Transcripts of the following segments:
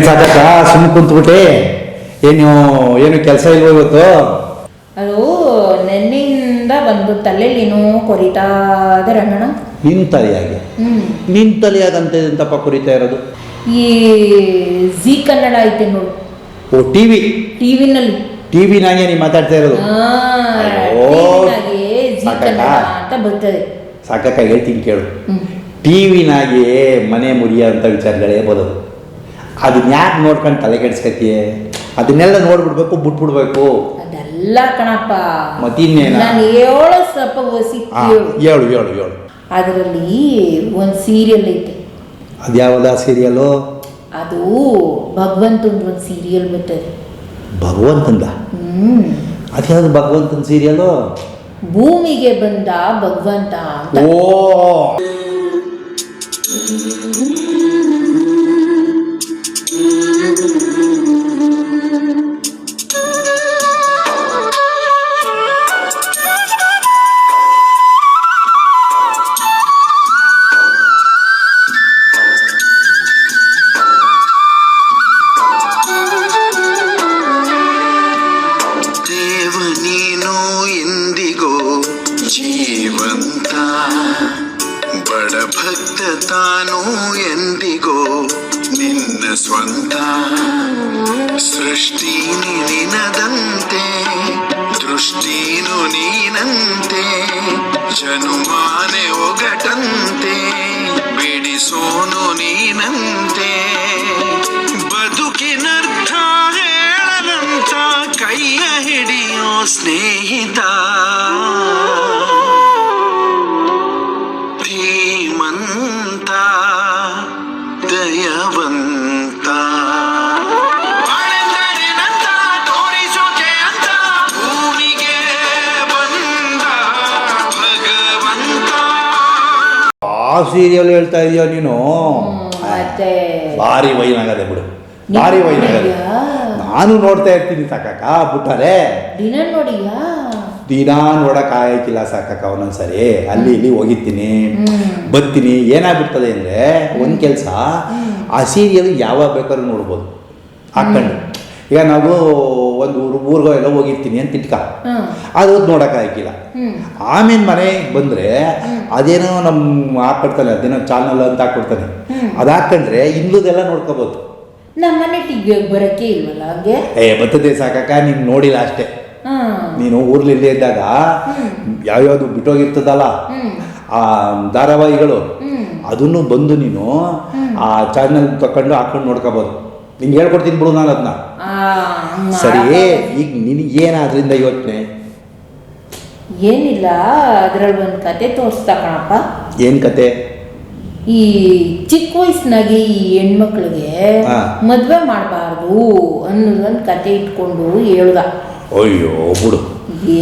ಸಾಕಕ್ಕ ಸುಮ್ಮನೆ ಕುಂತ್ಬಿಟ್ಟೆ. ಏನು ಏನು ಕೆಲಸ ಇಲ್ವೋ ಇವತ್ತು? ಅದು ನೆನ್ನಿಂದ ಬಂದು ತಲೆಯಲ್ಲಿ ಏನೋ ಕೊರಿತಾ ಇದೆ ರಂಗಣ್ಣ. ನಿನ್ ತಲೆಯಾಗಿ ಹ್ಮ್. ನಿನ್ ತಲೆಯಾಗಂತ ಎಂತಪ್ಪ ಕುರಿತಾ ಇರೋದು? ಈ ಜಿ ಕನ್ನಡ ಐತೆ ನೋಡು. ಓ ಟಿವಿ? ಟಿವಿನಲ್ಲಿ. ಟಿವಿನಾಗೆ ನೀ ಮಾತಾಡ್ತಾ ಇರೋದು? ಜಿ ಸಾಕಕ್ಕ? ಕನ್ನಡ ಅಂತ ಬರ್ತದೆ. ಸಾಕಕ್ಕ ಹೇಳ್ತೀನಿ ಕೇಳು. ಹ್ಮ್. ಟಿವಿನಾಗೆ ಮನೆ ಮುರಿಯ ಅಂತ ವಿಚಾರಗಳೇ ಬರೋದು. ಅದನ್ನ ಯಾಕೆ ನೋಡ್ಕೊಂಡು ತಲೆ ಕೆಡ್ಸ್ಕತಿಯೇ ಅದನ್ನೆಲ್ಲ ನೋಡ್ಬಿಡ್ಬೇಕು ಬಿಟ್ಬಿಡ್ಬೇಕು. ಅದೆಲ್ಲ ಕಣಪ್ಪ. ಮತ್ತಿನ್ನೇನು? ನಾನು ಹೇಳೋ ಸ್ವಲ್ಪ ಏಳು ಏಳು ಏಳು. ಅದರಲ್ಲಿ ಒಂದು ಸೀರಿಯಲ್ ಐತೆ. ಅದ್ಯಾವ್ದ ಸೀರಿಯಲು ಅದು ಭಗವಂತಂದು ಒಂದು ಸೀರಿಯಲ್ ಬರ್ತದೆ ಭಗವಂತಂದ? ಹ್ಮ್. ಅದ್ಯಾವ್ದು ಭಗವಂತನ ಸೀರಿಯಲು ಭೂಮಿಗೆ ಬಂದ ಭಗವಂತ ಓ! ಜನುಮಾನೆ ಒಗಟಂತೆ ಬಿಡಿಸೋನು ನೀನಂತೆ ಬದುಕಿನರ್ಥ ಹೇಳದಂತ ಕೈಯ ಹಿಡಿಯೋ ಸ್ನೇಹಿತ ಸೀರಿಯಲ್ ಹೇಳ್ತಾ ಇದೀಯ ನೀನು? ಮತ್ತೆ ಭಾರಿ ವೈನಾಗದೆ ಬಿಡು. ಭಾರಿ ವೈನಾಗದೆ? ನಾನು ನೋಡ್ತಾ ಇರ್ತೀನಿ ಸಾಕಕ್ಕ ಬಿಟ್ಟರೆ ದಿನ ನೋಡಿಯಾ? ದಿನ ನೋಡಕ್ ಆಯ್ತಿಲ್ಲ ಸಾಕಕ್ಕ ಒಂದೊಂದ್ಸರಿ. ಅಲ್ಲಿ ಇಲ್ಲಿ ಹೋಗಿರ್ತೀನಿ. ಬರ್ತೀನಿ. ಏನಾಗ್ಬಿಡ್ತದೆ ಅಂದ್ರೆ ಒಂದ್ ಕೆಲಸ ಆ ಸೀರಿಯಲ್ ಯಾವಾಗ ಬೇಕಾದ್ರೂ ನೋಡ್ಬೋದು. ಹಾಕೊಂಡು ಈಗ ನಾವು ಒಂದು ಊರು ಊರ್ಗೋ ಎಲ್ಲ ಹೋಗಿರ್ತೀನಿ ಅಂತ ಇಟ್ಕ. ಅದು ನೋಡಕ್ ಆಯ್ಕಿಲ್ಲ ಹ್ಮ್. ಆಮೇಲೆ ಮನೆಗೆ ಬಂದರೆ ಅದೇನೋ ನಮ್ಮ ಹಾಕ್ಬಿಡ್ತಾನೆ ಅದೇನೋ ಚಾನಲ್ ಅಂತ ಹಾಕ್ಬಿಡ್ತಾನೆ ಅದ್ ಹಾಕೊಂಡ್ರೆ ಇನ್ನುದೆಲ್ಲ ನೋಡ್ಕೋಬೋದು. ನಮ್ಮನೆ ಟಿವಿ ಬರಕ್ಕೆ ಇಲ್ವಲ್ಲ ಹಂಗೆ? ಏ ಬರ್ತದೆ ಸಾಕಕ್ಕ ನೀನು ನೋಡಿಲ್ಲ ಅಷ್ಟೇ. ನೀನು ಊರ್ಲಿಲ್ಲೇ ಇದ್ದಾಗ ಯಾವ್ಯಾವುದು ಬಿಟ್ಟೋಗಿರ್ತದಲ್ಲ? ಆ ಧಾರಾವಾಹಿಗಳು. ಅದನ್ನು ಬಂದು ನೀನು ಆ ಚಾನಲ್ ತಕೊಂಡು ಹಾಕೊಂಡು ನೋಡ್ಕೋಬೋದು. ನಿಂಗೆ ಹೇಳ್ಕೊಡ್ತೀನಿ ಬಿಡು ನಾನು ಅದನ್ನ ಆ, ಸರಿ ಈಗ ನಿನಗೇನು ಅದರಿಂದ ಯೋಚನೆ? ಏನಿಲ್ಲ ಅದ್ರಲ್ಲಿ ಒಂದು ಕತೆ ತೋರಿಸ್ತಾ ಕಣಪ್ಪ. ಏನು ಕತೆ? ಈ ಚಿಕ್ಕ ವಯಸ್ಸಿನಾಗೆ ಈ ಹೆಣ್ಮಕ್ಳಿಗೆ. ಮದ್ವೆ ಮಾಡಬಾರ್ದು ಅನ್ನೋದೊಂದು ಕತೆ ಇಟ್ಕೊಂಡು ಹೇಳ್ದ. ಅಯ್ಯೋ ಬಿಡು.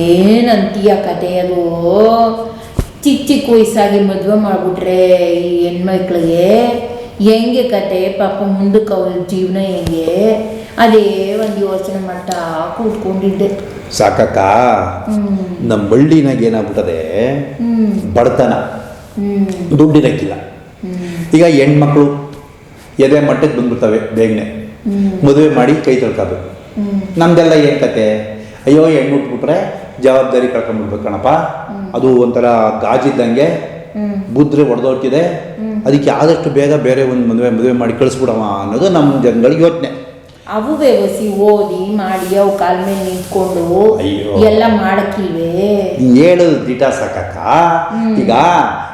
ಏನಂತೀಯ ಕತೆ ಅದು? ಚಿಕ್ಕ ಚಿಕ್ಕ ವಯಸ್ಸಾಗಿ ಮದುವೆ ಮಾಡಿಬಿಟ್ರೆ ಈ ಹೆಣ್ಮಕ್ಳಿಗೆ ಹೆಂಗೆ ಕತೆ? ಪಾಪ ಮುಂದಕ್ಕೆ ಅವ್ರ ಜೀವನ ಹೆಂಗೆ? ಅದೇ ಒಂದು ಯೋಚನೆ ಮಾಡ್ತಾ ಕೂತ್ಕೊಂಡಿದ್ದೆ. ಸಾಕಕ್ಕ ನಮ್ಮ ಹಳ್ಳಿನಾಗ ಏನಾಗ್ಬಿಟ್ಟದೆ? ಬಡತನ. ದುಡ್ಡಿರಕ್ಕಿಲ್ಲ ಈಗ ಹೆಣ್ಮಕ್ಳು ಎದೆ ಮಟ್ಟಕ್ಕೆ ಬಂದ್ಬಿಡ್ತವೆ ಬೇಗನೆ. ಮದುವೆ ಮಾಡಿ ಕೈ ತೊಳ್ಕೋಬೇಕು. ಹ್ಮ್. ನಮ್ದೆಲ್ಲ ಏನು ಕತೆ? ಅಯ್ಯೋ ಹೆಣ್ಣು ಹುಟ್ಬಿಟ್ರೆ ಜವಾಬ್ದಾರಿ ಕಳ್ಕೊಂಡ್ಬಿಡ್ಬೇಕು ಕಣಪ್ಪ. ಅದು ಒಂಥರ ಗಾಜಿದ್ದಂಗೆ ಬುದ್ರೆ ಒಡೆದೋಗ್ತಿದೆ. ಅದಕ್ಕೆ ಆದಷ್ಟು ಬೇಗ ಬೇರೆ ಒಂದು ಮದುವೆ ಮದುವೆ ಮಾಡಿ ಕಳಿಸ್ಬಿಡವ ಅನ್ನೋದು ನಮ್ಮ ಜನಗಳ ಯೋಚನೆ. ಅವು ವ್ಯವಸಿ ಓದಿ ಮಾಡಿ ಅವು ಕಾಲ ಮೇಲೆ ನಿಂತ್ಕೊಂಡು ಅಯ್ಯೋ. ಎಲ್ಲ ಮಾಡಕ್ಕಿಲ್ವೇ ಹೇಳೋದು ದಿಟ ಸಾಕಕ್ಕ. ಈಗ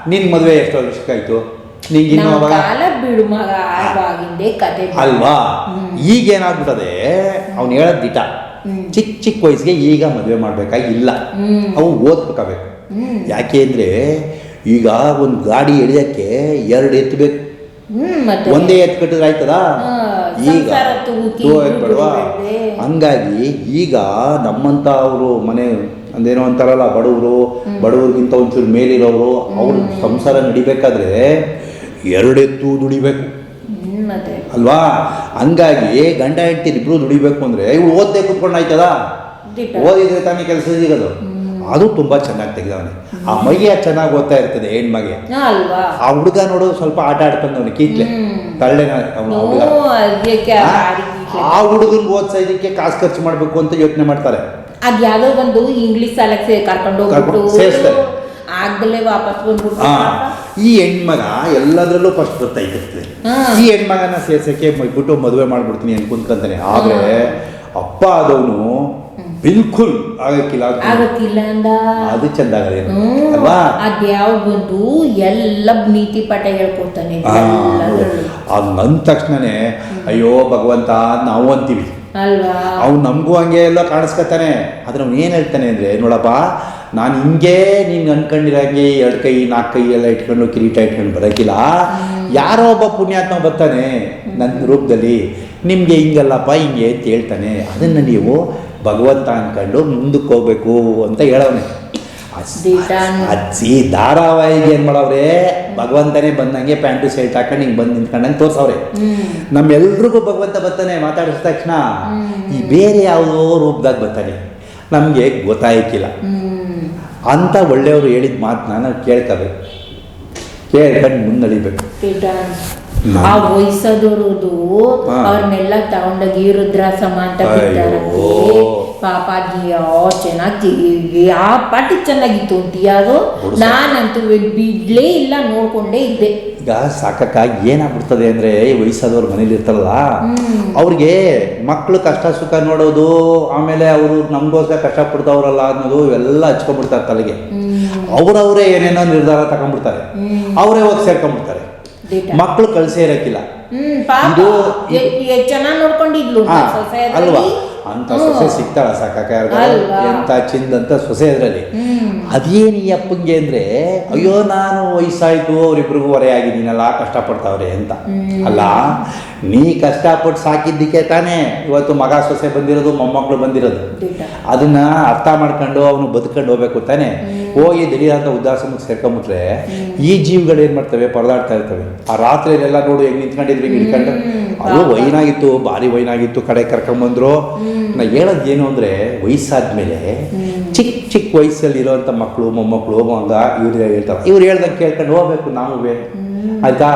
ನಿನ್ ಮದುವೆ ಎಷ್ಟು ವರ್ಷಕ್ಕಾಯ್ತು? ನಿಂಗೆ ಇನ್ನೂ ನಮ್ಮ ಅವಾಗ? ಕಾಲ ಬಿಡು ಮಗ ಕತೆ ಬಿಡು. ಅಲ್ವಾ? ಈಗ ಏನಾಗ್ಬಿಟ್ಟದೆ? ಅವ್ನು ಹೇಳೋದು ದಿಟ. ಚಿಕ್ಕ ಚಿಕ್ಕ ವಯಸ್ಸಿಗೆ ಈಗ ಮದುವೆ ಮಾಡ್ಬೇಕಾಗಿಲ್ಲ. ಹ್ಮ್. ಅವು ಓದ್ಬೇಕಾಗಬೇಕು. ಹ್ಮ್. ಯಾಕೆ ಅಂದ್ರೆ ಈಗ ಒಂದು ಗಾಡಿ ಎಳೆಯಕ್ಕೆ ಎರಡು ಎತ್ತಬೇಕು ಒಂದೇ ಎತ್ತು ಕಟ್ಟಿದ್ರೆ ಆಯ್ತದ ಈಗ ಬೇಡವಾ. ಹಂಗಾಗಿ ಈಗ ನಮ್ಮಂತ ಅವರು ಮನೆ ಅಂದೇನೋ ಅಂತಾರಲ್ಲ ಬಡವರು ಬಡವರಿಗಿಂತ ಒಂಚೂರು ಮೇಲಿರೋರು ಅವ್ರ ಸಂಸಾರ ನಡಿಬೇಕಾದ್ರೆ ಎರಡೆತ್ತು ದುಡಿಬೇಕು. ಅಲ್ವಾ? ಹಂಗಾಗಿ ಗಂಡ ಹೆಂಡತಿ ಇಬ್ರು ದುಡಿಬೇಕು ಅಂದ್ರೆ ಇವ್ರು ಓದ್ದೆ ಕುತ್ಕೊಂಡು ಆಯ್ತದ ಓದಿದ್ರೆ ತಾನೇ ಕೆಲಸ ಸಿಗೋದು. ಅದು ತುಂಬಾ ಚೆನ್ನಾಗಿ ತೆಗೆದವನೆ. ಆ ಮೈಯ ಚೆನ್ನಾಗಿ ಓದ್ತಾ ಇರ್ತದೆ ಹೆಣ್ಮಗೆ. ಆ ಹುಡುಗ ನೋಡು ಸ್ವಲ್ಪ ಆಟ ಆಡ್ಕೊಂಡವನು ಕೀಟ್ಲೆ. ತಳ್ಳೆನ ಹುಡುಗ. ಆ, ಹುಡುಗನ್ ಓದ್ಸೋದಕ್ಕೆ ಕಾಸು ಖರ್ಚು ಮಾಡಬೇಕು ಅಂತ ಯೋಚನೆ ಮಾಡ್ತಾರೆ. ಅದ್ ಯಾವ್ದೋ ಒಂದು ಇಂಗ್ಲಿಷ್ ಸಾಲಕ್ಕೆ ಕರ್ಕೊಂಡು ಸೇರಿಸ್ತಾರೆ. ಆಗ್ದಲೇ ವಾಪಸ್ ಬಂದ್ಬಿಟ್ಟು ಈ ಹೆಣ್ಮಗ ಎಲ್ಲದರಲ್ಲೂ ಫಸ್ಟ್ ಬರ್ತಾ ಇದ್ದಿರ್ತದೆ. ಈ ಹೆಣ್ಮಗನ ಸೇರ್ಸಕ್ಕೆ ಬಿಟ್ಟು ಮದುವೆ ಮಾಡ್ಬಿಡ್ತೀನಿ ಅಂತ ಕುಂತ್ಕೊಂತಾನೆ ಆದ್ರೆ ಅಪ್ಪ ಆದವನು ಬಿಲ್ಕುಲ್ ಆಗಕ್ಕಿಲ್ಲ ಆಗಕ್ಕಿಲ್ಲ ಅಂದ. ಅದು ಚಂದ ಅಲ್ವಾ? ಅದ್ಯಾವ್ ಬಂದು ಎಲ್ಲ ನೀತಿ ಪಾಠ ಹೇಳ್ಕೊಡ್ತಾನೆ ಅಂದ ಹಂಗಂದ ತಕ್ಷಣನೇ ಅಯ್ಯೋ ಭಗವಂತ ನಾವು ಅಂತೀವಿ. ಅಲ್ವಾ? ಅವ್ನು ನಮಗೂ ಹಂಗೆ ಎಲ್ಲ ಕಾಣಿಸ್ಕೊತಾನೆ. ಆದ್ರೆ ಅವ್ನು ಏನು ಹೇಳ್ತಾನೆ ಅಂದರೆ ನೋಡಪ್ಪ ನಾನು ಹಿಂಗೆ ನೀನು ಅನ್ಕೊಂಡಿರಂಗೆ ಎರಡು ಕೈ ನಾಲ್ಕು ಕೈ ಎಲ್ಲ ಇಟ್ಕೊಂಡು ಕಿರೀಟ ಇಟ್ಕೊಂಡು ಬರೋಕ್ಕಿಲ್ಲ ಯಾರೋ ಒಬ್ಬ ಪುಣ್ಯಾತ್ಮ ಬರ್ತಾನೆ ನನ್ನ ರೂಪದಲ್ಲಿ ನಿಮಗೆ ಹಿಂಗಲ್ಲಪ್ಪ ಹಿಂಗೆ ಅಂತ ಹೇಳ್ತಾನೆ. ಅದನ್ನು ನೀವು ಭಗವಂತ ಅನ್ಕೊಂಡು ಮುಂದಕ್ಕೆ ಹೋಗ್ಬೇಕು ಅಂತ ಹೇಳವ್ನೆ. ಅಜ್ಜಿ ಧಾರಾವಾಹಿಗೆ ಏನು ಮಾಡವ್ರೆ? ಭಗವಂತನೇ ಬಂದಂಗೆ ಪ್ಯಾಂಟು ಶರ್ಟ್ ಹಾಕೊಂಡು ಹಿಂಗೆ ಬಂದು ನಿಂತ್ಕೊಂಡಂಗೆ ತೋರ್ಸವ್ರೆ. ನಮ್ಮೆಲ್ರಿಗೂ ಭಗವಂತ ಬರ್ತಾನೆ ಮಾತಾಡಿದ ತಕ್ಷಣ. ಈ ಬೇರೆ ಯಾವುದೋ ರೂಪದಾಗ ಬರ್ತಾನೆ. ನಮಗೆ ಗೊತ್ತಾಯ್ಕಿಲ್ಲ. ಅಂತ ಒಳ್ಳೆಯವರು ಹೇಳಿದ ಮಾತನ್ನ ನಾವು ಕೇಳ್ಕೋಬೇಕು. ಕೇಳ್ಕೊಂಡು ಮುನ್ನಡಿಬೇಕು. ಆ ವಯಸ್ಸಾದವ್ರದ್ದು ಹಾ. ಅವ್ರನ್ನೆಲ್ಲ ತಗೊಂಡೋಗಿ ರುದ್ರಾಸಮ ಅಂತ. ಪಾಪ ಚೆನ್ನಾಗಿ ಆ ಪಾಟಿ ಚೆನ್ನಾಗಿತ್ತು ಅಂತ ಯಾರು. ನಾನಂತೂ ಬಿಡ್ಲೇ ಇಲ್ಲ ನೋಡ್ಕೊಂಡೇ ಇದ್ದೆ ಈಗ ಸಾಕಕ್ಕಾಗಿ ಏನಾಗ್ಬಿಡ್ತದೆ ಅಂದರೆ ವಯಸ್ಸಾದವ್ರು ಮನೇಲಿ ಇರ್ತಾರಲ್ಲ. ಅವ್ರಿಗೆ ಮಕ್ಕಳು ಕಷ್ಟ ಸುಖ ನೋಡೋದು ಆಮೇಲೆ ಅವರು ನಮಗೋಸ್ಕರ ಕಷ್ಟಪಡ್ತಾವ್ರಲ್ಲ ಅನ್ನೋದು ಇವೆಲ್ಲ ಹಚ್ಕೊಂಡ್ಬಿಡ್ತಾರೆ ತಲೆಗೆ ಅವರವರೇ ಏನೇನೋ ನಿರ್ಧಾರ ತಗೊಂಡ್ಬಿಡ್ತಾರೆ ಅವರೇ ಹೋಗಿ ಸೇರ್ಕೊಂಡ್ಬಿಡ್ತಾರೆ. ಮಕ್ಕಳು ಕಳಿಸೇ ಇರಕ್ಕಿಲ್ಲ. ಇದು- ಅಲ್ವಾ? ಅಂತ ಸೊಸೆ ಸಿಗ್ತಾಳ ಸಾಕ? ಎಂತ ಚಿಂದಂತ ಸೊಸೆ ಅದರಲ್ಲಿ. ಅದೇನು ಈ ಅಪ್ಪಂಗೆ ಅಂದ್ರೆ ಅಯ್ಯೋ ನಾನು ವಯಸ್ಸಾಯ್ತು ಅವರಿಬ್ರಿಗೂ ಹೊರೆ ಆಗಿದ್ದೀನಲ್ಲ ಕಷ್ಟಪಡ್ತಾವ್ರೆ ಅಂತ. ಅಲ್ಲ ನೀ ಕಷ್ಟಪಟ್ಟು ಸಾಕಿದ್ದಕ್ಕೆ ತಾನೇ ಇವತ್ತು ಮಗ ಸೊಸೆ ಬಂದಿರೋದು ಮೊಮ್ಮಕ್ಕಳು ಬಂದಿರೋದು. ಅದನ್ನ ಅರ್ಥ ಮಾಡ್ಕೊಂಡು ಅವನು ಬದುಕೊಂಡು ಹೋಗ್ಬೇಕು ತಾನೆ. ಹೋಗಿ ದಿಢೀರಂತ ಉದ್ದಾಸನಕ್ಕೆ ಸೇರ್ಕೊಂಬಿಟ್ರೆ ಈ ಜೀವಿಗಳು ಏನು ಮಾಡ್ತವೆ? ಪರದಾಡ್ತಾ ಇರ್ತವೆ. ಆ ರಾತ್ರಿಯಲ್ಲೆಲ್ಲ ನೋಡು ಹೆಂಗ್ ನಿಂತ್ಕೊಂಡಿದ್ರಿ ಹಿಡ್ಕೊಂಡು ಅದು ವೈನಾಗಿತ್ತು ಭಾರಿ ವೈನಾಗಿತ್ತು ಕಡೆ ಕರ್ಕೊಂಬಂದ್ರು. ನಾ ಹೇಳೋದು ಏನು ಅಂದರೆ ವಯಸ್ಸಾದ್ಮೇಲೆ ಚಿಕ್ಕ ಚಿಕ್ಕ ವಯಸ್ಸಲ್ಲಿ ಇರೋಂಥ ಮಕ್ಕಳು ಮೊಮ್ಮಕ್ಕಳು ಮಗ ಇವ್ರು ಹೇಳ್ತಾರೆ. ಇವ್ರು ಹೇಳ್ದಂಗೆ ಕೇಳ್ಕೊಂಡು ಹೋಗ್ಬೇಕು ನಾವು ಆಯ್ತಾ?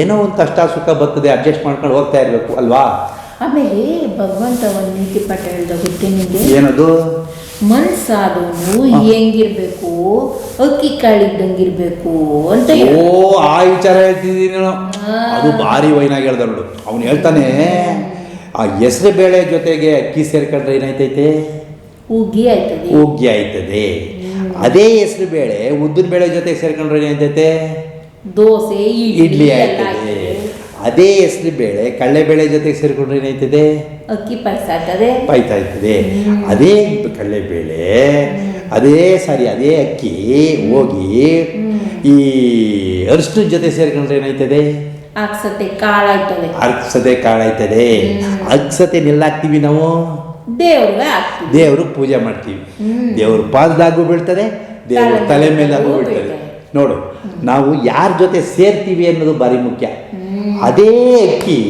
ಏನೋ ಒಂದು ಕಷ್ಟ ಸುಖ ಬರ್ತದೆ ಅಡ್ಜಸ್ಟ್ ಮಾಡ್ಕೊಂಡು ಹೋಗ್ತಾ ಇರಬೇಕು ಅಲ್ವಾ? ಆಮೇಲೆ ಭಗವಂತ ಒಂದು ನೀತಿ ಪಾಠ ಹೇಳ್ದ ಏನದು? ಮನ್ಸಾದವನು ಹೆಂಗಿರ್ಬೇಕು? ಅಕ್ಕಿ ಕಾಳಿದ್ದಂಗಿರ್ಬೇಕು ಅಂತ ಓ ಆ ವಿಚಾರ ಹೇಳ್ತಿದ್ದೀನಿ ಅದು ಭಾರಿ ವೈನಾಗಿ ಹೇಳ್ದ ನೋಡು. ಅವನು ಹೇಳ್ತಾನೆ ಆ ಹೆಸರು ಬೇಳೆ ಜೊತೆಗೆ ಅಕ್ಕಿ ಸೇರ್ಕೊಂಡ್ರೆ ಏನಾಯ್ತೈತೆ? ಉಗ್ಗಿ ಆಯ್ತದೆ. ಉಗ್ಗಿ ಆಯ್ತದೆ. ಅದೇ ಹೆಸರು ಬೇಳೆ ಉದ್ದಿನ ಬೇಳೆ ಜೊತೆಗೆ ಸೇರ್ಕೊಂಡ್ರೆ ಏನಾಯ್ತೈತೆ? ದೋಸೆ ಇಡ್ಲಿ ಆಯ್ತದೆ. ಅದೇ ಹೆಸರು ಬೇಳೆ ಕಡಲೆಬೇಳೆ ಜೊತೆಗೆ ಸೇರ್ಕೊಂಡ್ರೆ ಏನಾಯ್ತದೆ? ಅಕ್ಕಿ ಪಾಯಸ ಆಗ್ತದೆ. ಪಾಯ್ತಾ ಇರ್ತದೆ ಅದೇ ಕಡಲೆಬೇಳೆ ಅದೇ ಸಾರಿ ಅದೇ ಅಕ್ಕಿ ಹೋಗಿ ಈ ಅರಿಶಿನ ಜೊತೆ ಸೇರ್ಕೊಂಡ್ರೆ ಏನಾಯ್ತದೆ? ಅಕ್ಸತೆ ಕಾಳಾಯ್ತದೆ. ಅರ್ಸದೆ ಕಾಳಾಯ್ತದೆ. ಅರ್ಸತೆ ನಿಲ್ಲಾಕ್ತೀವಿ ನಾವು? ದೇವ್ರಿಗೆ ಪೂಜೆ ಮಾಡ್ತೀವಿ. ದೇವ್ರ ಪಾದದಾಗೂ ಬೀಳ್ತದೆ ದೇವ್ರ ತಲೆ ತಲೆ ಮೇಲೂ ಮೇಲಾಗೂ ಬೀಳ್ತದೆ. ಬೀಳ್ತದೆ. ನೋಡು ನಾವು ಯಾರ ಜೊತೆ ಸೇರ್ತೀವಿ ಅನ್ನೋದು ಭಾರಿ ಮುಖ್ಯ. ಅದೇ ಅಕ್ಕಿ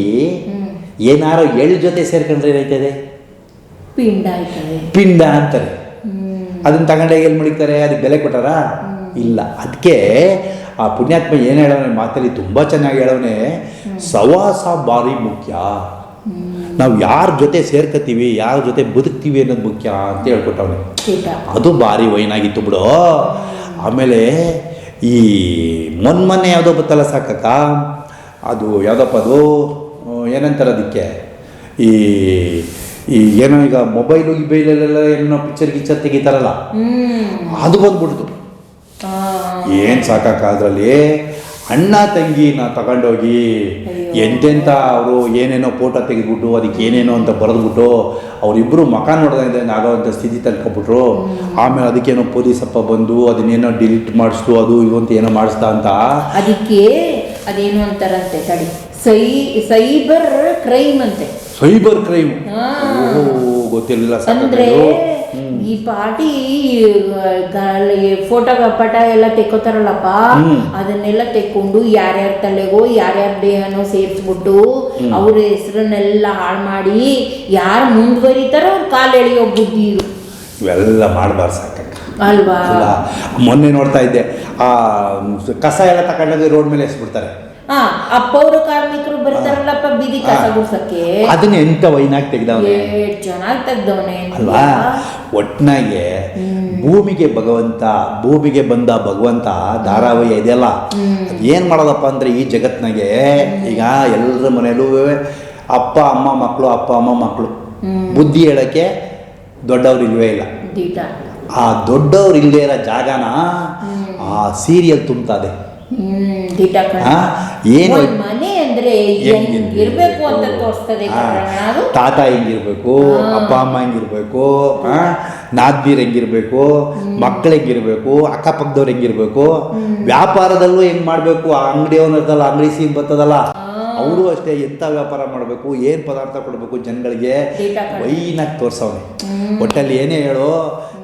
ಏನಾರೋ ಎಳ್ಳು ಜೊತೆ ಸೇರ್ಕೊಂಡ್ರೆ ಏನಾಯ್ತದೆ? ಪಿಂಡ ಪಿಂಡ ಅಂತಾರೆ. ಅದನ್ನ ತಗೊಂಡಾಗ ಎಲ್ಲಿ ಮಡಿತಾರೆ? ಅದಕ್ಕೆ ಬೆಲೆ ಕೊಟ್ಟಾರ? ಇಲ್ಲ. ಅದಕ್ಕೆ ಆ ಪುಣ್ಯಾತ್ಮ ಏನು ಹೇಳೋನೆ ಮಾತಲ್ಲಿ ತುಂಬ ಚೆನ್ನಾಗಿ ಹೇಳೋನೆ ಸವಾಸ ಬಾರಿ ಮುಖ್ಯ. ನಾವು ಯಾರ ಜೊತೆ ಸೇರ್ಕತ್ತೀವಿ ಯಾರ ಜೊತೆ ಬದುಕ್ತೀವಿ ಅನ್ನೋದು ಮುಖ್ಯ ಅಂತ ಹೇಳ್ಕೊಟ್ಟವನೆ. ಕೀಟ ಅದು ಭಾರಿ ವೈನಾಗಿತ್ತು ಬಿಡು. ಆಮೇಲೆ ಈ ಮೊನ್ಮೊನ್ನೆ ಯಾವುದೋ ಬತ್ತಲ್ಲ ಸಾಕಕ್ಕ? ಅದು ಯಾವುದಪ್ಪ ಅದು ಏನಂತಾರೆ ಅದಕ್ಕೆ? ಈ ಈ ಏನೋ ಈಗ ಮೊಬೈಲು ಗಿಬೈಲಲ್ಲೆಲ್ಲ ಏನೋ ಪಿಕ್ಚರ್ ಗಿಚ್ಚರ್ ತೆಗಿತಾರಲ್ಲ? ಅದು ಬಂದ್ಬಿಡ್ತು. ಏನು ಸಾಕಕ್ಕ ಅದರಲ್ಲಿ? ಅಣ್ಣ ನಾ ತಗೊಂಡೋಗಿ. ಎಂತೆಂಥ ಅವರು ಏನೇನೋ ಫೋಟೋ ತೆಗೆದ್ಬಿಟ್ಟು ಅದಕ್ಕೆ ಏನೇನೋ ಅಂತ ಬರೆದ್ಬಿಟ್ಟು ಅವರಿಬ್ಬರು ಮಕ ನೋಡ್ದಂಗೆ ಆಗೋವಂಥ ಸ್ಥಿತಿ ತಲ್ಕೊಬಿಟ್ರು. ಆಮೇಲೆ ಅದಕ್ಕೇನೋ ಪೊಲೀಸಪ್ಪ ಬಂದು ಅದನ್ನೇನೋ ಡಿಲೀಟ್ ಮಾಡಿಸ್ತು ಅದು ಇದು ಅಂತ ಏನೋ ಮಾಡಿಸ್ದ ಅಂತ. ಅದಕ್ಕೆ ಅದೇನು ಅಂತಾರಂತೆ ತಡಿ. ಸೈ ಸೈಬರ್ ಕ್ರೈಮ್ ಅಂತೆ. Cyber crime. ಗೊತ್ತಿರಲಿಲ್ಲ ಅಂದ್ರೆ ಈ ಪಾರ್ಟಿ ಫೋಟೋ ಪಟ ಎಲ್ಲ ತೆಕ್ಕೋತಾರಲ್ಲಪ್ಪ. ಅದನ್ನೆಲ್ಲ ತೆಕ್ಕೊಂಡು ಯಾರ್ಯಾರ ತಲೆಗೋ ಯಾರ್ಯಾರ ದೇಹನೋ ಸೇರಿಸ್ಬಿಟ್ಟು ಅವ್ರ ಹೆಸರನ್ನೆಲ್ಲ ಹಾಳು ಮಾಡಿ ಯಾರು ಮುಂದುವರಿತಾರೋ ಅವ್ರ ಕಾಲು ಎಳೆಯೋ ಬುದ್ಧಿ ಇವೆಲ್ಲ ಮಾಡಬಾರ್ದು ಅಲ್ವಾ? ಮೊನ್ನೆ ನೋಡ್ತಾ ಇದ್ದೆ. ಆ ಕಸ ಎಲ್ಲ ತಗೊಂಡೋಗಿ ರೋಡ್ ಮೇಲೆ ಎಸ್ಬಿಡ್ತಾರೆ. ಆ ಪೌರ ಕಾರ್ಮಿಕರು ಬರ್ತಾರಲ್ಲಪ್ಪ ಬೀದಿ ಕಸ. ಗುಡ್ಸಕ್ಕೆ? ಅದನ್ನ ಎಂತ ವೈನಾಗಿ ತೆಗ್ದವನೆ? ಚೆನ್ನಾಗಿ ತೆಗ್ದವನೆ ಅಲ್ವಾ? ಒಟ್ನಾಗೆ ಭೂಮಿಗೆ ಭಗವಂತ ಭೂಮಿಗೆ ಬಂದ ಭಗವಂತ ಧಾರಾವಾಹಿ ಇದೆಯಲ್ಲ ಏನ್ ಮಾಡೋದಪ್ಪ ಅಂದ್ರೆ ಈ ಜಗತ್ನಾಗೆ ಈಗ ಎಲ್ಲರ ಮನೆಯಲ್ಲೂ ಅಪ್ಪ ಅಮ್ಮ ಮಕ್ಕಳು ಅಪ್ಪ ಅಮ್ಮ ಮಕ್ಕಳು ಬುದ್ಧಿ ಹೇಳಕ್ಕೆ ದೊಡ್ಡವ್ರು ಇಲ್ವೇ ಇಲ್ಲ. ಆ ದೊಡ್ಡವ್ರು ಇಲ್ಲದೇ ಇರೋ ಜಾಗನ ಆ ಸೀರಿಯಲ್ ತುಂಬ್ತದೆ. ಏನು ತಾತ ಹೆಂಗಿರ್ಬೇಕು ಅಪ್ಪ ಅಮ್ಮ ಹೆಂಗಿರ್ಬೇಕು ನಾದ್ದೀರ್ ನಾದ್ಬೀರ್ ಹೆಂಗಿರ್ಬೇಕು ಮಕ್ಕಳು ಹೆಂಗಿರ್ಬೇಕು ಅಕ್ಕಪಕ್ಕದವ್ರು ಹೆಂಗಿರ್ಬೇಕು ವ್ಯಾಪಾರದಲ್ಲೂ ಹೆಂಗ್ ಮಾಡ್ಬೇಕು? ಆ ಅಂಗಡಿ ಓನರ್ದಲ್ಲ ಅಂಗಡಿ ಸೀನ್ ಬರ್ತದಲ್ಲ? ಅವರು ಅಷ್ಟೇ ಎಂತ ವ್ಯಾಪಾರ ಮಾಡಬೇಕು ಏನ್ ಪದಾರ್ಥ ಕೊಡಬೇಕು ಜನಗಳಿಗೆ. ವೈನಾಗಿ ತೋರ್ಸವ್ನೆ. ಒಟ್ಟಲ್ಲಿ ಏನೇ ಹೇಳು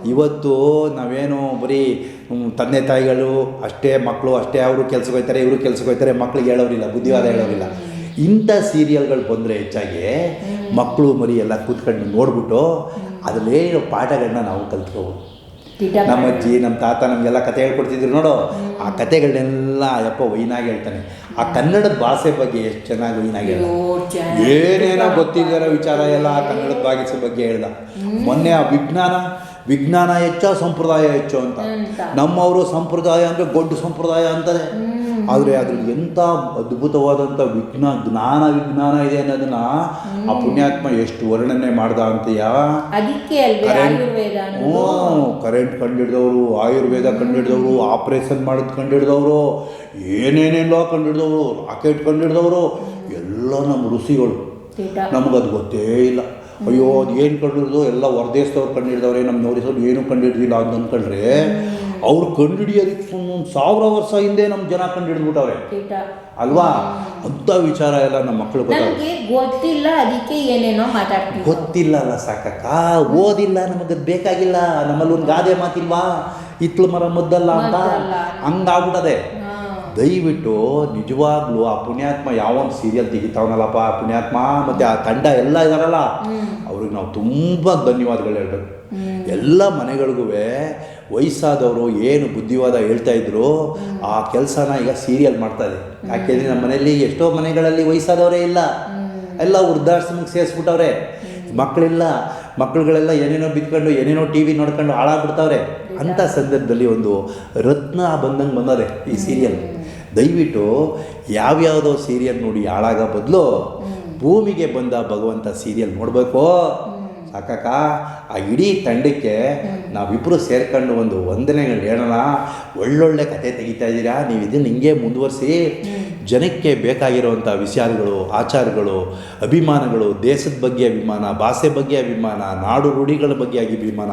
ಇವತ್ತು ನಾವೇನು ಬರೀ ತಂದೆ ತಾಯಿಗಳು ಅಷ್ಟೇ ಮಕ್ಕಳು ಅಷ್ಟೇ ಅವರು ಕೆಲ್ಸಕ್ಕೆ ಹೋಗ್ತಾರೆ ಇವರು ಕೆಲ್ಸಕ್ಕೆ ಹೋಗ್ತಾರೆ ಮಕ್ಳಿಗೆ ಹೇಳೋರಿಲ್ಲ ಬುದ್ಧಿವಾದ ಹೇಳೋರಿಲ್ಲ. ಇಂಥ ಸೀರಿಯಲ್ಗಳು ಬಂದರೆ ಹೆಚ್ಚಾಗಿ ಮಕ್ಕಳು ಮರಿ ಎಲ್ಲ ಕೂತ್ಕೊಂಡು ನೋಡ್ಬಿಟ್ಟು ಅದರಲ್ಲೇ ಇರೋ ಪಾಠಗಳನ್ನ ನಾವು ಕಲ್ತ್ಕೋಬೋದು. ನಮ್ಮ ಅಜ್ಜಿ ನಮ್ಮ ತಾತ ನಮಗೆಲ್ಲ ಕತೆ ಹೇಳ್ಕೊಡ್ತಿದ್ರು ನೋಡು. ಆ ಕತೆಗಳನ್ನೆಲ್ಲ ಅಯ್ಯಪ್ಪ ವೈನಾಗಿ ಹೇಳ್ತಾನೆ. ಆ ಕನ್ನಡದ ಭಾಷೆ ಬಗ್ಗೆ ಎಷ್ಟು ಚೆನ್ನಾಗಿ ವೈನಾಗಿ ಹೇಳ ಏನೇನೋ ಗೊತ್ತಿದ್ದಾರೋ ವಿಚಾರ ಎಲ್ಲ ಆ ಕನ್ನಡದ ಭಾಷೆ ಬಗ್ಗೆ ಹೇಳ್ದ. ಮೊನ್ನೆ ಆ ವಿಜ್ಞಾನ ವಿಜ್ಞಾನ ಹೆಚ್ಚೋ ಸಂಪ್ರದಾಯ ಹೆಚ್ಚು ಅಂತ. ನಮ್ಮವರು ಸಂಪ್ರದಾಯ ಅಂದರೆ ದೊಡ್ಡ ಸಂಪ್ರದಾಯ ಅಂತಾರೆ. ಆದರೆ ಅದ್ರಲ್ಲಿ ಎಂಥ ಅದ್ಭುತವಾದಂಥ ವಿಜ್ಞಾನ ಜ್ಞಾನ ವಿಜ್ಞಾನ ಇದೆ ಅನ್ನೋದನ್ನ ಆ ಪುಣ್ಯಾತ್ಮ ಎಷ್ಟು ವರ್ಣನೆ ಮಾಡ್ದ ಅಂತೀಯ? ಅದಕ್ಕೆ ಅಲ್ವೇ ಆಯುರ್ವೇದ ಕಂಡು ಹಿಡಿದವರು ಕರೆಂಟ್ ಕಂಡಿಡ್ದವರು ಆಯುರ್ವೇದ ಕಂಡಿಡ್ದವರು ಆಪರೇಷನ್ ಮಾಡೋದು ಕಂಡಿಡ್ದವರು ಏನೇನೆಲ್ಲ ಕಂಡಿಡ್ದವರು ರಾಕೆಟ್ ಕಂಡಿಡ್ದವರು ಎಲ್ಲ ನಮ್ಮ ಋಷಿಗಳು. ನಮಗದು ಗೊತ್ತೇ ಇಲ್ಲ. ಅಯ್ಯೋ ಅದು ಏನು ಕಂಡಿಡ್ದು ಎಲ್ಲ ಹೊರದೇಶದವ್ರು ಕಂಡಿಡ್ದವ್ರೆ ನಮ್ಮ ನೋಡಿಸೋದು ಏನು ಕಂಡಿಡ್ದಿಲ್ಲ ಅಂತ ಅಂದ್ಕೊಂಡ್ರೆ ಅವ್ರು ಕಂಡುಹಿಡಿಯೋದಕ್ಕೆ ಒಂದು ಸಾವಿರ ವರ್ಷ ಹಿಂದೆ ನಮ್ಮ ಜನ ಕಂಡು ಹಿಡಿದ್ಬಿಟ್ಟವ್ರೆ ಅಲ್ವಾ? ಅಂಥ ವಿಚಾರ ಎಲ್ಲ ನಮ್ಮ ಮಕ್ಕಳು ಗೊತ್ತಿಲ್ಲ ಅದಕ್ಕೆ ಏನೇನೋ ಮಾತಾಡ್ತೀವಿ. ಗೊತ್ತಿಲ್ಲ ಅಲ್ಲ ಸಾಕಕ್ಕ. ಓದಿಲ್ಲ ನಮಗೆ ಬೇಕಾಗಿಲ್ಲ. ನಮ್ಮಲ್ಲಿ ಒಂದು ಗಾದೆ ಮಾತಿಲ್ವಾ? ಇತ್ಲು ಮರ ಮುದ್ದಲ್ಲ ಅಂತ. ಹಂಗಾಗ್ಬಿಟ್ಟದೆ. ದಯವಿಟ್ಟು ನಿಜವಾಗ್ಲೂ ಆ ಪುಣ್ಯಾತ್ಮ ಯಾವೊಂದು ಸೀರಿಯಲ್ ತೆಗಿತಾವನಲ್ಲಪ್ಪ ಆ ಪುಣ್ಯಾತ್ಮ ಮತ್ತು ಆ ತಂಡ ಎಲ್ಲ ಇದಾರಲ್ಲ ಅವ್ರಿಗೆ ನಾವು ತುಂಬ ಧನ್ಯವಾದಗಳು ಹೇಳ್ಬೇಕು. ಎಲ್ಲ ಮನೆಗಳಿಗೂ ವಯಸ್ಸಾದವರು ಏನು ಬುದ್ಧಿವಾದ ಹೇಳ್ತಾ ಇದ್ರು ಆ ಕೆಲಸನ ಈಗ ಸೀರಿಯಲ್ ಮಾಡ್ತಾ ಇದೆ. ಯಾಕೆಂದ್ರೆ ನಮ್ಮ ಮನೆಯಲ್ಲಿ ಎಷ್ಟೋ ಮನೆಗಳಲ್ಲಿ ವಯಸ್ಸಾದವರೇ ಇಲ್ಲ. ಎಲ್ಲ ವೃದ್ಧಾಶ್ರಮಕ್ಕೆ ಸೇರಿಸ್ಬಿಟ್ಟವ್ರೆ. ಮಕ್ಕಳಿಲ್ಲ ಮಕ್ಕಳುಗಳೆಲ್ಲ ಏನೇನೋ ಬಿತ್ಕೊಂಡು ಏನೇನೋ ಟಿ ವಿ ನೋಡ್ಕೊಂಡು ಹಾಳಾಗ್ಬಿಡ್ತಾವ್ರೆ. ಅಂಥ ಸಂದರ್ಭದಲ್ಲಿ ಒಂದು ರತ್ನ ಬಂದಂಗೆ ಬಂದದೆ ಈ ಸೀರಿಯಲ್ ದಯವಿಟ್ಟು ಯಾವ್ಯಾವುದೋ ಸೀರಿಯಲ್ ನೋಡಿ ಹಾಳಾಗೋ ಬದಲು ಭೂಮಿಗೆ ಬಂದ ಭಗವಂತ ಸೀರಿಯಲ್ ನೋಡಬೇಕು. ಸಾಕಕ್ಕ ಆ ಇಡೀ ತಂಡಕ್ಕೆ ನಾವಿಬ್ಬರು ಸೇರ್ಕೊಂಡು ಒಂದು ವಂದನೆಗಳು ಹೇಳೋಣ. ಒಳ್ಳೊಳ್ಳೆ ಕತೆ ತೆಗಿತಾ ಇದ್ದೀರಾ? ನೀವು ಇದನ್ನು ಹಿಂಗೆ ಮುಂದುವರಿಸಿ. ಜನಕ್ಕೆ ಬೇಕಾಗಿರುವಂಥ ವಿಚಾರಗಳು ಆಚಾರಗಳು ಅಭಿಮಾನಗಳು ದೇಶದ ಬಗ್ಗೆ ಅಭಿಮಾನ ಭಾಷೆ ಬಗ್ಗೆ ಅಭಿಮಾನ ನಾಡು ರೂಢಿಗಳ ಬಗ್ಗೆ ಅಭಿಮಾನ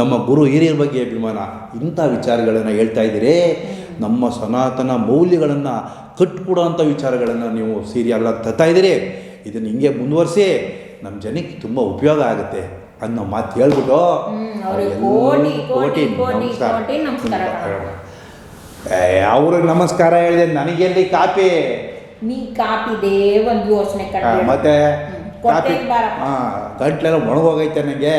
ನಮ್ಮ ಗುರು ಹಿರಿಯರ ಬಗ್ಗೆ ಅಭಿಮಾನ ಇಂಥ ವಿಚಾರಗಳನ್ನು ಹೇಳ್ತಾ ಇದ್ದೀರಿ. ನಮ್ಮ ಸನಾತನ ಮೌಲ್ಯಗಳನ್ನು ಕಟ್ಕೊಡೋಂಥ ವಿಚಾರಗಳನ್ನು ನೀವು ಸೀರಿಯಲ್ಲ ತರ್ತಾ ಇದ್ದೀರಿ. ಇದನ್ನು ಹಿಂಗೆ ಮುಂದುವರಿಸಿ ನಮ್ಮ ಜನಕ್ಕೆ ತುಂಬ ಉಪಯೋಗ ಆಗುತ್ತೆ ಅನ್ನೋ ಮಾತು ಹೇಳ್ಬಿಟ್ಟು ಕೋಟಿ, ಅವ್ರಿಗೆ ನಮಸ್ಕಾರ ಹೇಳಿದೆ ನನಗೆಲ್ಲಿ ಕಾಪಿ? ನೀ ಕಾಪಿದೆ ಒಂದು ಯೋಚನೆ ಮತ್ತೆ ಕಾಪಿ. ಹಾಂ ಗಂಟ್ಲೆಲ್ಲ ಒಣಗೋಗೈತೆ ನನಗೆ.